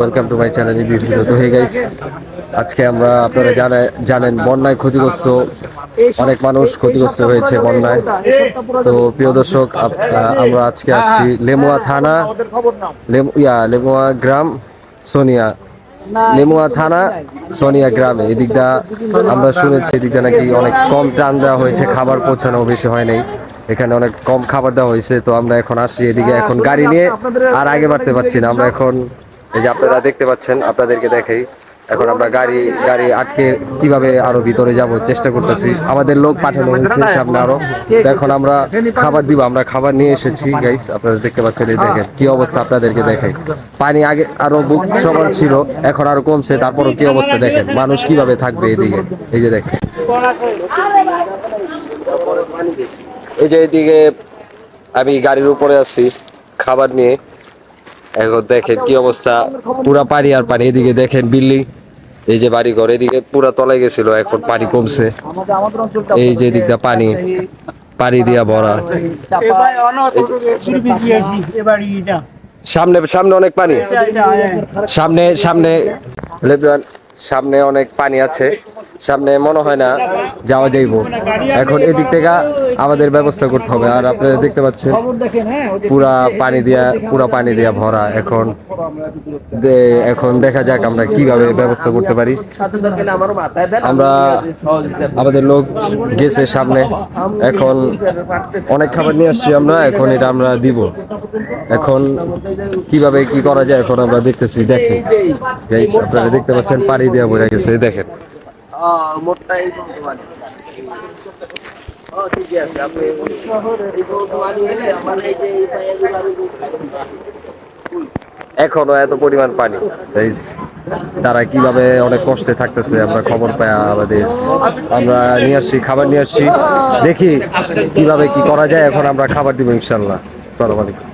Welcome to my channel video তো hey guys আজকে আমরা আপনারা জানে জানেন, বন্যায় ক্ষতিগ্রস্ত, অনেক মানুষ ক্ষতিগ্রস্ত হয়েছে বন্যায়। তো প্রিয় দর্শক আমরা আজকে আসছি লেমুয়া থানা ইয়া, লেমুয়া গ্রাম, সোনিয়া। লেমুয়া থানা, সোনিয়া গ্রামে। এদিকটা আমরা শুনেছি এদিকটা নাকি অনেক কম টান দেওয়া হয়েছে, খাবার পৌঁছানো বেশি হয় নাই। এখানে অনেক কম খাবার দেওয়া হয়েছে, তো আমরা এখন আসছি এদিকে। এখন গাড়ি নিয়ে আর আগে বাড়তে পারছি না। আমরা এখন এই যে আপনারা দেখতে পাচ্ছেন, আপনাদেরকে দেখাই। এখন আমরা গাড়ি গাড়ি আটকে কীভাবে আরও ভিতরে যাব চেষ্টা করতেছি। আমাদের লোক পাঠানো হয়েছে সামনে আরও। এখন আমরা খাবার দিব, আমরা খাবার নিয়ে এসেছি গাইস আপনারা দেখতে পাচ্ছেন, এই দেখেন কি অবস্থা আপনাদেরকে দেখাই। পানি আগে আরও বুক সমান ছিল, এখন আরও কমছে, তারপরও কি অবস্থা দেখেন, মানুষ কীভাবে থাকবে এদিকে? এই যে দেখেন। এই যে এদিকে আমি গাড়ির উপরে আছি, খাবার নিয়ে। এখন দেখেন কি অবস্থা। পুরা পানি আর পানি। এদিকে দেখেন বিল্ডিং, এই যে বাড়ি ঘর এদিকে পুরা তলায় গেছিল, এখন পানি কমছে। এই যে দিকটা পানি পানি দিয়া ভরা। সামনে সামনে অনেক পানি। সামনে সামনে সামনে অনেক পানি আছে। সামনে মনে হয় না যাওয়া যাইব। এখন এদিক থেকে আমাদের ব্যবস্থা করতে হবে। আর আপনারা দেখতে পাচ্ছেন, পুরা পানি দিয়া, পুরা পানি দিয়া ভরা। এখন এখন দেখা যাক আমরা কীভাবে ব্যবস্থা করতে পারি। আমরা আমাদের লোক গেছে সামনে। এখন অনেক খাবার নিয়ে আসছি আমরা, এখন এটা আমরা দিব। এখন কীভাবে কি করা যায়, এখন আমরা দেখতেছি। দেখেন আপনারা দেখতে পাচ্ছেন, পানি দিয়া ভরে গেছে এই এখনও এত পরিমাণ পানি। তারা কীভাবে অনেক কষ্টে থাকতেছে আমরা খবর পাই আমাদের। আমরা নিয়ে আসছি খাবার নিয়ে আসছি। দেখি কীভাবে কি করা যায় এখন আমরা খাবার দিব ইনশাল্লাহ। সালাম আলাইকুম।